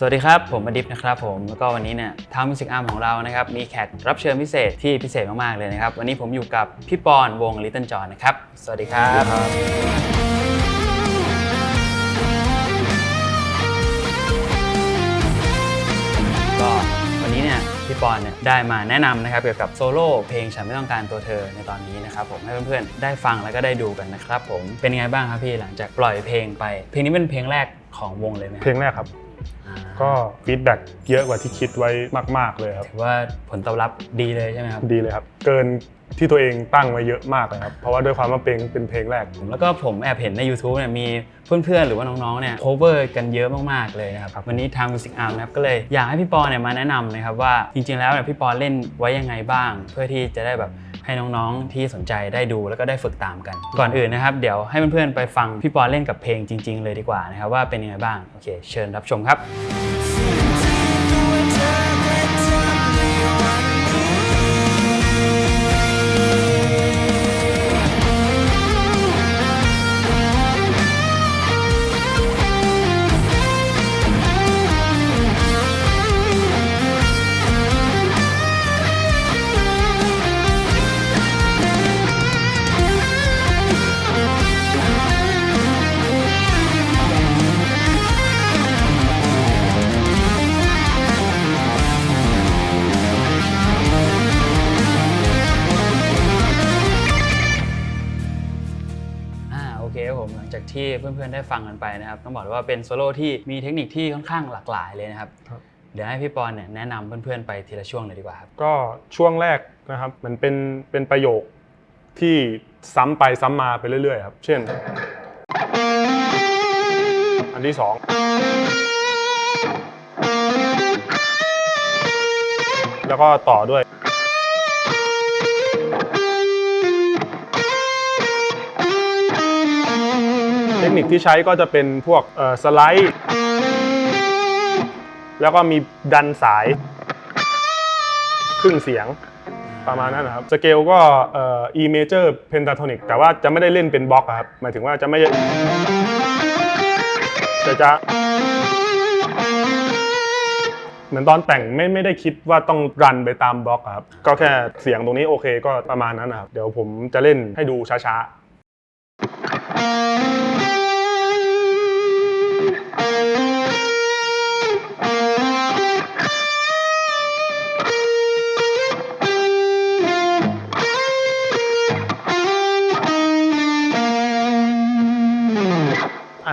สวัสดีครับ ผมอดิฟนะครับผมแล้วก็วันนี้เนี่ยทางมิวสิกอาร์มของเรานะครับมีแขกรับเชิญพิเศษที่พิเศษมาก ๆ เลยนะครับ วันนี้ผมอยู่กับพี่ปอนวง Little John นะครับ สวัสดีครับก็วันนี้เนี่ยพี่ปอนเนี่ยได้มาแนะนำนะครับเกี่ยวกับโซโล่เพลงฉันไม่ต้องการตัวเธอในตอนนี้นะครับผมให้เพื่อนๆได้ฟังแล้วก็ได้ดูกันนะครับผมเป็นยังไงบ้างครับพี่หลังจากปล่อยเพลงไป เพลงนี้เป็นเพลงแรกของวงเลยไหมครับเพลงแรกครับอ่า ก็ฟีดแบ็กเยอะกว่าที่คิดไว้มาก ๆ เลยครับ ถือว่าผลตอบรับดีเลยใช่ไหมครับ ดีเลยครับ เกินที่ตัวเองตั้งไว้เยอะมากเลยครับ เพราะว่าด้วยความว่าเพลงเป็นเพลงแรก แล้วก็ผมแอบเห็นใน YouTube เนี่ยมีเพื่อนๆ หรือว่าน้องๆ เนี่ย cover กันเยอะมากๆ เลยนะครับ วันนี้ทาง Music Arm นะครับ ก็เลยอยากให้พี่ปอเนี่ยมาแนะนำนะครับว่าจริงๆ แล้วเนี่ยพี่ปอเล่นไว้ยังไงบ้าง เพื่อที่จะได้แบบ ให้น้องๆที่สนใจได้ดูแล้วก็ได้ฝึกตามกัน ก่อนอื่นนะครับ เดี๋ยวให้เพื่อนๆไปฟังพี่ปอเล่นกับเพลงจริง ๆ เลยดีกว่านะครับว่าเป็นยังไงบ้างโอเค เชิญรับชมครับ เพื่อนๆได้ฟังกันไปนะครับต้องบอกเลยว่าเป็นโซโล่ที่มีเทคนิคที่ค่อนข้างหลากหลายเลยนะครับครับเดี๋ยวให้พี่ปอนเนี่ยแนะนำเพื่อนๆไปทีละช่วงเลยดีกว่าครับก็ช่วงแรกนะครับมันเป็นเป็นประโยคที่ซ้ำไปซ้ำมาไปเรื่อยๆครับ เช่น อันที่สองแล้วก็ต่อด้วย เทคนิคที่ใช้ก็จะเป็นพวกสไลด์ แล้วก็มีดันสาย ครึ่งเสียงประมาณนั้นนะครับ สเกลก็เอ่อ E major pentatonic แต่ว่าจะไม่ได้เล่นเป็นบล็อกครับ หมายถึงว่าจะไม่แต่จะ เหมือนตอนแต่งไม่ไม่ได้คิดว่าต้องรันไปตามบล็อกครับ ก็แค่เสียงตรงนี้โอเคก็ประมาณนั้นนะครับ เดี๋ยวผมจะเล่นให้ดูช้าๆ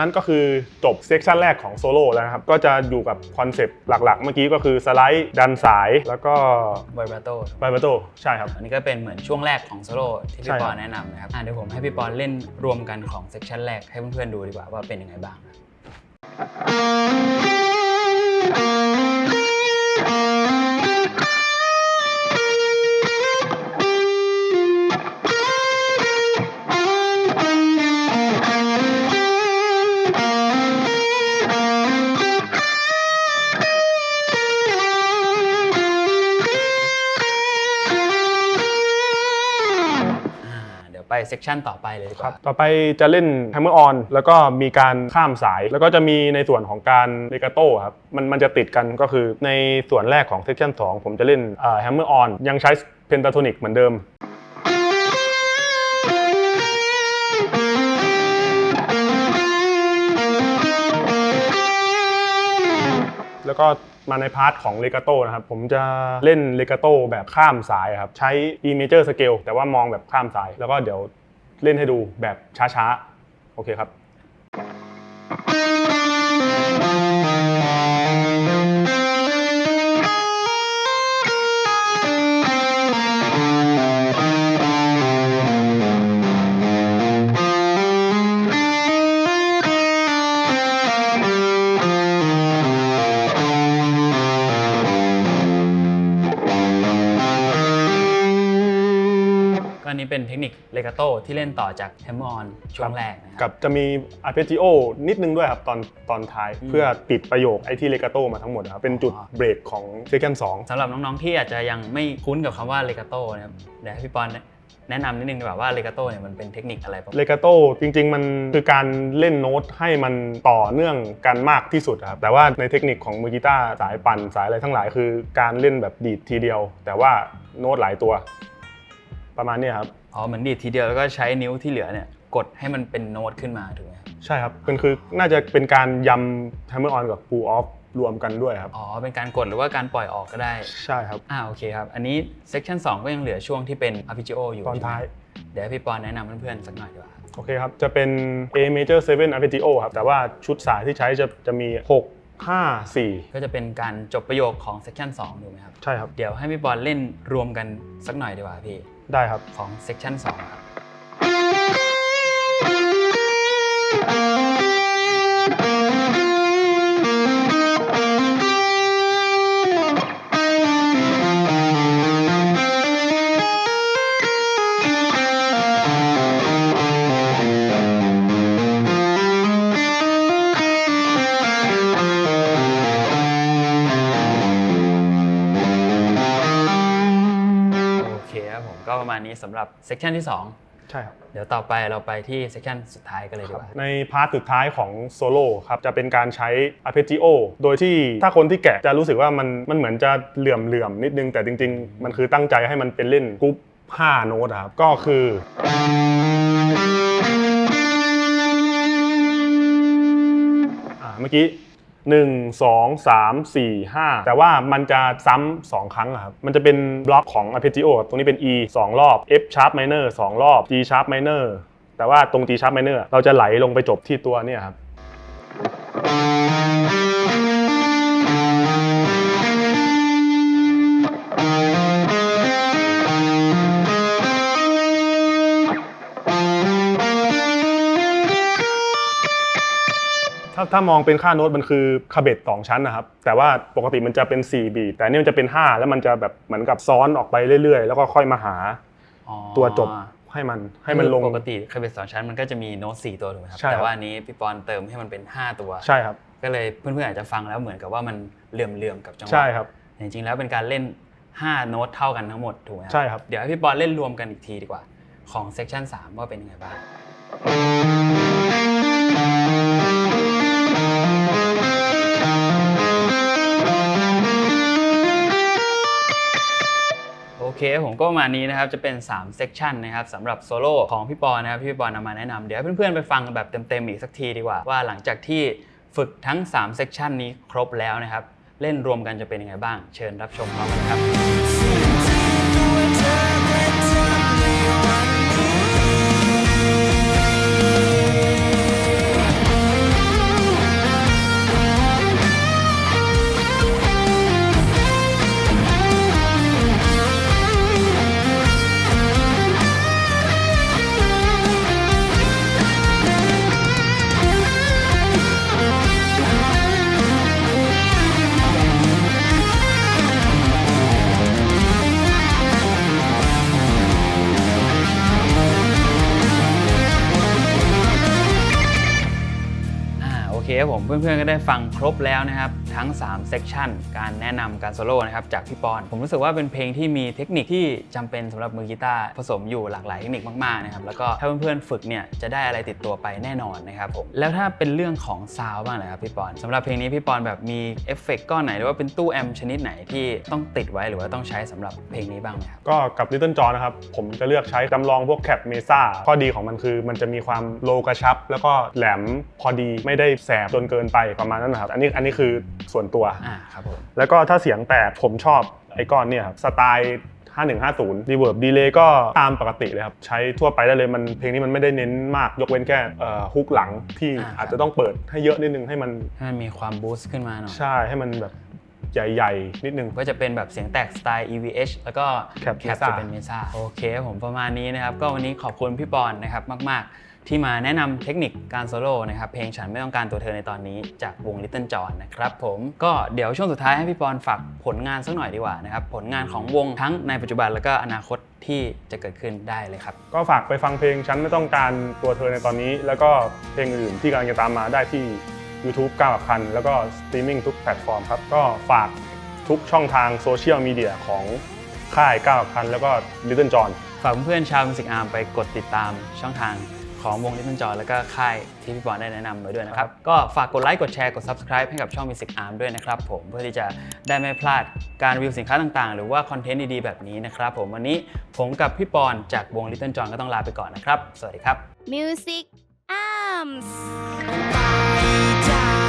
นนั้นก็คือจบเซกชันแรกของโซโล่แล้วนะครับ ก็จะอยู่กับคอนเซปต์หลักๆ เมื่อกี้ก็คือสไลด์ดันสายแล้วก็ไวบราโตไบเบโตใช่ครับ อันนี้ก็เป็นเหมือนช่วงแรกของโซโล่ที่ใช่พี่คปรัอบนแนะนำนะครับอะเดี๋ยวผมให้พี่ปอนเล่นรวมกันของเซกชันแรกให้เพื่อนๆดูดีกว่าว่าเป็นยังไงบ้างครั เดี๋ยวไปเซกชันต่อไปเลยดีกครัว่าบต่อไปจะเล่นแฮมเมอร์ออนแล้วก็มีการข้ามสาย แล้วก็จะมีในส่วนของการเลกาโต้ครับมันมันจะติดกันก็คือในส่วนแรกของเซกชัน2ผมจะเล่นแฮมเมอร์ออนยังใช้เพนตาโทนิกเหมือนเดิม แล้วก็มาในพาร์ทของเลกาโต้นะครับ ผมจะเล่นเลกาโต้แบบข้ามสายครับ ใช้ E major scale แต่ว่ามองแบบข้ามสาย แล้วก็เดี๋ยวเล่นให้ดูแบบช้าๆ โอเคครับ เป็นเทคนิคเลกาโตที่เล่นต่อจากแฮมมอนช่วงแรกนะคกัรับบจะมี arpeggio นิดนึงด้วยครับตอนตอนท้ายอืมเพื่อติดประโยคไอ้ที่เลกาโตมาทั้งหมดนะครับเป็นจุดอ๋อเบรกของ second 2สำหรับน้องๆที่อาจจะยังไม่คุ้นกับคำว่าเลกาโตนะครับเดี๋ยวให้พี่ปอนแนะนำนิดนึงดีกว่าว่าเลกาโต้เนี่ยมันเป็นเทคนิคอะไรบ้างเลกาโต้จริง ๆ มันคือการเล่นโน้ตให้มันต่อเนื่องกันมากที่สุดครับแต่ว่าในเทคนิคของมือกีตาร์สายปั่นสายอะไรทั้งหลายคือการเล่นแบบดีดทีเดียว แต่ว่าโน้ตหลายตัว ประมาณเนี้ยครับ อ๋อเหมือนดีดทีเดียวแล้วก็ใช้นิ้วที่เหลือเนี่ยกดให้มันเป็นโน้ตขึ้นมาถูกไหมครับใช่ครับเป็นคือน่าจะเป็นการยำ hammer on กับ pull off รวมกันด้วยครับ อ๋อเป็นการกดหรือว่าการปล่อยออกก็ได้ใช่ครับ อ่าโอเคครับ อันนี้เซสชัน2ก็ยังเหลือช่วงที่เป็น arpeggio อยู่ตอนท้ายใช่ไหมเดี๋ยวให้พี่ปอนแนะนำเพื่อนๆสักหน่อยดีกว่าครับโอเคครับ จะเป็น A major 7 arpeggio ครับ แต่ว่าชุดสายที่ใช้จะจะมี 6 5 4 ก็จะเป็นการจบประโยคของเซสชัน2ถูกไหมครับ ใช่ครับ เดี๋ยวให้พี่ปอนเล่นรวมกันสักหน่อยดีกว่าพี่ ได้ครับของเซสชัน2ครับ นี้สำหรับเซสชันที่ 2 ใช่ครับ เดี๋ยวต่อไปเราไปที่เซสชันสุดท้ายกันเลยดีกว่า ในพาร์ทสุดท้ายของโซโล่ครับ จะเป็นการใช้ arpeggio โดยที่ถ้าคนที่แกะจะรู้สึกว่ามันมันเหมือนจะเหลื่อมเหลื่อมๆนิดนึง แต่จริง ๆ มันคือตั้งใจให้มันเป็นเล่นกรุ๊ป5โน้ตอะครับ ก็คืออ่าเมื่อกี้ 1 2 3 4 5 แต่ว่ามันจะซ้ำสองครั้งอะครับ มันจะเป็นบล็อกของ arpeggio ครับตรงนี้เป็น E 2 รอบ F sharp minor 2 รอบ G sharp minor แต่ว่าตรง G sharp minor เราจะไหลลงไปจบที่ตัวเนี่ยครับ ถ้าถ้ามองเป็นค่าโน้ตมันคือคาเบตสองชั้นนะครับ แต่ว่าปกติมันจะเป็น4บีทแต่อันนี่มันจะเป็น 5 แล้วมันจะแบบเหมือนกับซ้อนออกไปเรื่อยๆ แล้วก็ค่อยมาหาอ๋อตัวจบให้มันให้มันลงปกติเคยเป็นสองชั้นมันก็จะมีโน้ตสี่ตัวถูกไหมครับใช่ครับแต่ว่าอันนี้พี่ปอนเติมให้มันเป็น 5 ตัวใช่ครับ ก็เลยเพื่อนๆอาจจะฟังแล้วเหมือนกับว่ามันเหลื่อมๆกับจังหวะใช่ครับแต่จริงๆแล้วเป็นการเล่น5โน้ตเท่ากันทั้งหมดถูกไหมใช่ครับเดี๋ยวให้พี่ปอนเล่นรวมกันอีกทีดีกว่าของเซ c ชัน3ว่าเป็นยังไงบ้าง เคผมก็ประมาณนี้นะครับ จะเป็น3 section นะครับสำหรับโซโล่ของพี่ปอนะครับพี่ปอนำมาแนะนำเดี๋ยวเพื่อนๆไปฟังแบบเต็มๆอีกสักทีดีกว่าว่าหลังจากที่ฝึกทั้ง3 section นี้ครบแล้วนะครับ เล่นรวมกันจะเป็นยังไงบ้าง เชิญรับชมพร้อมกันครับ เพื่อนๆก็ได้ฟังครบแล้วนะครับ ทั้ง3เซ c ชันการแนะนำการโซโล่นะครับจากพี่ปอน ผมรู้สึกว่าเป็นเพลงที่มีเทคนิคที่จำเป็นสำหรับมือกีตาร์ผสมอยู่หลากหลายเทคนิคมากๆนะครับแล้วก็ถ้าเพื่อนๆฝึกเนี่ยจะได้อะไรติดตัวไปแน่นอนนะครับผมแล้วถ้าเป็นเรื่องของซาวบ้างนะครับพี่ปอนสำหรับเพลงนี้พี่ปอนแบบมีเอฟเฟกต์ก้อนไหนหรือว่าเป็นตู้แอมป์ชนิดไหนที่ต้องติดไว้หรือว่าต้องใช้สำหรับเพลงนี้บ้างไหมครับก็กับ Little John นะครับผมจะเลือกใช้จำลองพวกแคปเมซ่าข้อดีของมันคือ มันจะมีความโลกระชับ แล้วก็แหลมพอดีไม่ได้แสบจนเกินไปประมาณนั้นนะครับอันนี้อันนี้คือส่วนตัว อ่าครับผมแล้วก็ถ้าเสียงแตกผมชอบไอ้ก้อนเนี่ยครับสไตล์ 5150 reverb delay ก็ตามปกติเลยครับ ใช้ทั่วไปได้เลยมันเพลงนี้มันไม่ได้เน้นมากยกเว้นแค่เอ่อฮุกหลังที่อ่าอาจจะต้องเปิดให้เยอะนิดนึงให้มันให้มันมีความบูสต์ขึ้นมาหน่อย ใช่ให้มันแบบใหญ่ๆ นิดนึง ก็จะเป็นแบบเสียงแตกสไตล์ EVH แล้วก็ Cap แคป Mesa จะเป็นเมซ่าโอเคผมประมาณนี้นะครับ ก็วันนี้ขอบคุณพี่ปอนนะครับมาก ๆ ที่มาแนะนำเทคนิคการโซโล่นะครับเพลงฉันไม่ต้องการตัวเธอในตอนนี้จากวง Little John นะครับผมก็เดี๋ยวช่วงสุดท้ายให้พี่ปอนฝากผลงานสักหน่อยดีกว่านะครับผลงานของวงทั้งในปัจจุบันแล้วก็อนาคตที่จะเกิดขึ้นได้เลยครับ ก็ฝากไปฟังเพลงฉันไม่ต้องการตัวเธอในตอนนี้ แล้วก็เพลงอื่นที่กำลังจะตามมาได้ที่ YouTube 9อักคันแล้วก็สตรีมมิ่งทุกแพลตฟอร์มครับก็ฝากทุกช่องทางโซเชียลมีเดียของค่าย9อักคันแล้วก็ Little John ฝากเพื่อนๆชาวมิวสิกอาร์มไปกดติดตามช่องทาง ของวงลิตเติ้ลจอแล้วก็ค่ายที่พี่ปอนได้แนะนำไว้ด้วยนะครับ ก็ฝากกดไลค์กดแชร์กด subscribe ให้กับช่อง Music Arm ด้วยนะครับผมเพื่อที่จะได้ไม่พลาดการรีวิวสินค้าต่างๆ หรือว่าคอนเทนต์ดีๆ แบบนี้นะครับผมวันนี้ผมกับพี่ปอนจากวง Little John ก็ต้องลาไปก่อนนะครับ สวัสดีครับ Music Arms ไปจาก